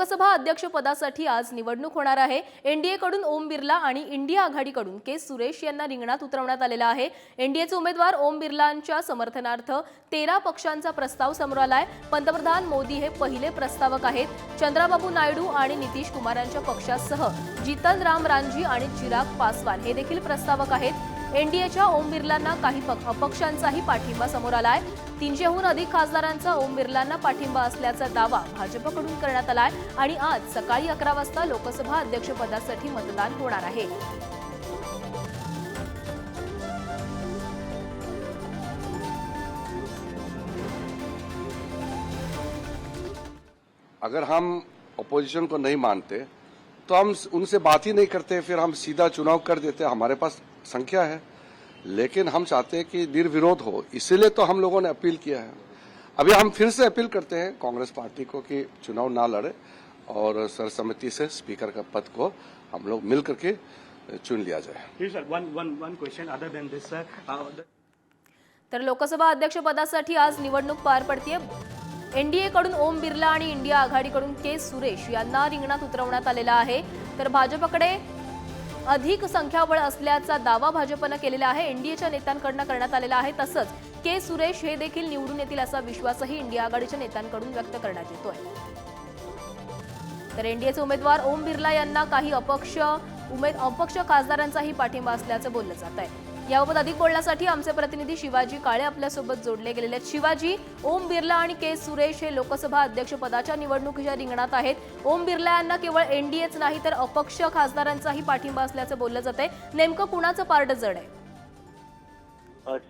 लोकसभा अध्यक्षपदासाठी आज निवडणूक होणार आहे. एनडीएकडून ओम बिर्ला आणि इंडिया आघाडीकडून के सुरेश यांना रिंगणात उतरवण्यात आलेला आहे. एनडीएचे उमेदवार ओम बिर्लांच्या समर्थनार्थ तेरा पक्षांचा प्रस्ताव समोर आलाय पंतप्रधान मोदी हे पहिले प्रस्तावक आहेत. चंद्राबाबू नायडू आणि नितीश कुमारांच्या पक्षासह जितन राम रानजी आणि चिराग पासवान हे देखील प्रस्तावक आहेत. एनडीएच्या ओम बिर्लांना काही अपक्षांचाही पाठिंबा समोर आलाय. तीनशेहून अधिक खासदारांचा ओम बिर्लांना पाठिंबा असल्याचा दावा भाजपकडून करण्यात आलाय आणि आज सकाळी अकरा वाजता लोकसभा अध्यक्षपदासाठी मतदान होणार आहे. अगर हम अपोजिशन को नहीं मानते तो हम उनसे बात ही नहीं करते फिर हम सीधा चुनाव कर देते हमारे पास संख्या है। लेकिन हम चाहते हैं कि निर्विरोध हो। इसीलिए तो हम लोगों ने अपील किया है। अभी हम फिर से अपील करते हैं कांग्रेस पार्टी को कि चुनाव ना लड़े और सर्वसम्मति से स्पीकर का पद को हम लोग मिल करके चुन लिया जाए. Uh, तर लोकसभा अध्यक्षपदासाठी आज निवडणूक पार पडतीये. एनडीए कडून ओम बिर्ला आणि इंडिया आघाडीकडून के सुरेश यांना रिंगणात उतरवण्यात आलेला आहे. तर भाजपकडे अधिक संख्याबळ असल्याचा दावा भाजपनं केलेला आहे. एनडीएच्या नेत्यांकडनं करण्यात आलेला आहे. तसंच के सुरेश हे देखील निवडून येतील असा विश्वासही इंडिया आघाडीच्या नेत्यांकडून व्यक्त करण्यात येतोय. तर एनडीएचे उमेदवार ओम बिर्ला यांना काही अपक्ष उमेद अपक्ष खासदारांचाही पाठिंबा असल्याचं बोललं जात आहे याबाबत अधिक बोलण्यासाठी आमचे प्रतिनिधी शिवाजी काळे आपल्यासोबत जोडले गेलेले आहेत. शिवाजी ओम बिर्ला आणि के सुरेश हे लोकसभा अध्यक्षपदाच्या निवडणुकीच्या रिंगणात आहेत. ओम बिर्ला यांना केवळ एनडीएच नाही तर अपक्ष खासदारांचाही पाठिंबा असल्याचं बोललं जात आहे नेमकं कुणाचं पारडं जड आहे?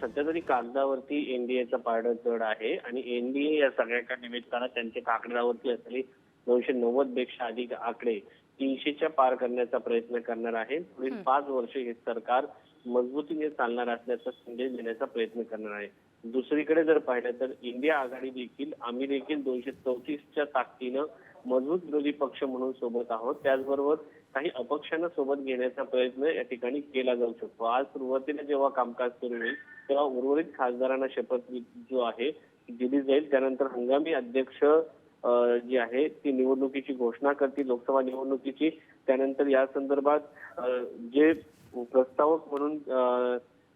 सध्या तरी कागदावरती एनडीएचा पारडं जड आहे आणि एनडीए या सगळ्या निमित्तानं त्यांच्या कागदावरती असलेली दोनशे नव्वदपेक्षा अधिक आकडे तीनशेच्या पार करण्याचा प्रयत्न करणार आहे पुढील पाच वर्ष हे सरकार मजबूतीने चालणार असल्याचा संदेश देण्याचा प्रयत्न करणार आहे. दुसरीकडे जर पाहिलं तर इंडिया आघाडी देखील आम्ही देखील दोनशे चौतीसच्या ताकदीनं मजबूत विरोधी पक्ष म्हणून सोबत आहोत. त्याचबरोबर काही अपक्षांना सोबत घेण्याचा प्रयत्न या ठिकाणी केला जाऊ शकतो. आज सुरुवातीला जेव्हा कामकाज सुरू होईल तेव्हा उर्वरित खासदारांना शपथ जो आहे दिली जाईल. त्यानंतर हंगामी अध्यक्ष आहे ती निवडणुकीची घोषणा करतील लोकसभा निवडणुकीची. त्यानंतर या संदर्भात जे प्रस्तावक म्हणून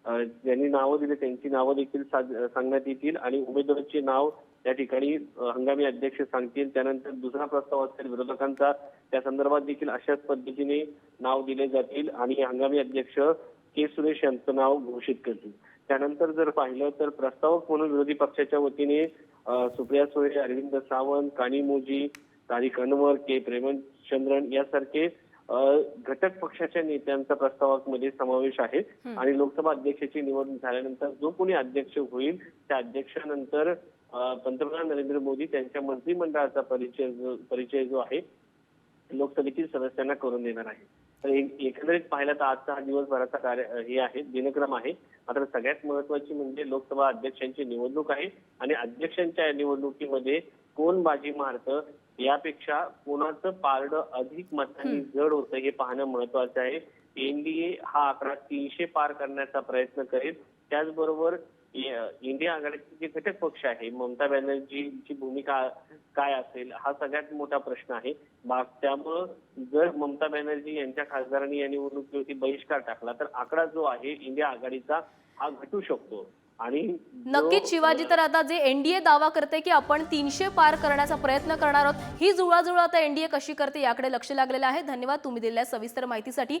ज्यांनी नावं दिली त्यांची नावं देखील सांगण्यात येतील आणि उमेदवाराचे नाव त्या ठिकाणी हंगामी अध्यक्ष सांगतील. त्यानंतर दुसरा प्रस्ताव असेल विरोधकांचा त्या संदर्भात देखील अशाच पद्धतीने नाव दिले जातील आणि हंगामी अध्यक्ष के सुरेश यांचं नाव घोषित करतील. त्यानंतर जर पाहिलं तर प्रस्तावक म्हणून विरोधी पक्षाच्या वतीने सुप्रिया सुळे अरविंद सावंत कानी मोजी तारिक अनवर के. प्रेमचंद्रन यासारखे घटक पक्षाच्या नेत्यांचा प्रस्तावामध्ये समावेश आहे. आणि लोकसभा अध्यक्षाची निवडणूक झाल्यानंतर जो कोणी अध्यक्ष होईल त्या अध्यक्षानंतर पंतप्रधान नरेंद्र मोदी त्यांच्या मंत्रिमंडळाचा परिचय परिचय जो आहे लोकसभेतील सदस्यांना करून देणार आहे. तर एक- एकंदरीत पाहिलं तर आजचा हा दिवसभराचा कार्य हे आहे दिनक्रम आहे. मात्र सगळ्यात महत्वाची म्हणजे लोकसभा अध्यक्षांची निवडणूक आहे आणि अध्यक्षांच्या निवडणुकीमध्ये कोण बाजी मारतं यापेक्षा कोणाचं पारडं अधिक मतांनी जड होतं हे पाहणं महत्वाचं आहे. एनडीए हा आकडा तीनशे पार करण्याचा प्रयत्न करेल. त्याचबरोबर इंडिया आघाडीचे जे घटक पक्ष आहे ममता बॅनर्जीची भूमिका काय असेल हा सगळ्यात मोठा प्रश्न आहे. त्यामुळं जर ममता बॅनर्जी यांच्या खासदारांनी या निवडणुकीवरती बहिष्कार टाकला तर आकडा जो आहे इंडिया आघाडीचा हा घटू शकतो. आणि नक्कीच शिवाजी तर आता जे एनडीए दावा करते की आपण तीनशे पार करण्याचा प्रयत्न करणार आहोत ही जुळाजुळव आता एनडीए कशी करते याकडे लक्ष लागलेलं आहे. धन्यवाद तुम्ही दिलेल्या सविस्तर माहितीसाठी.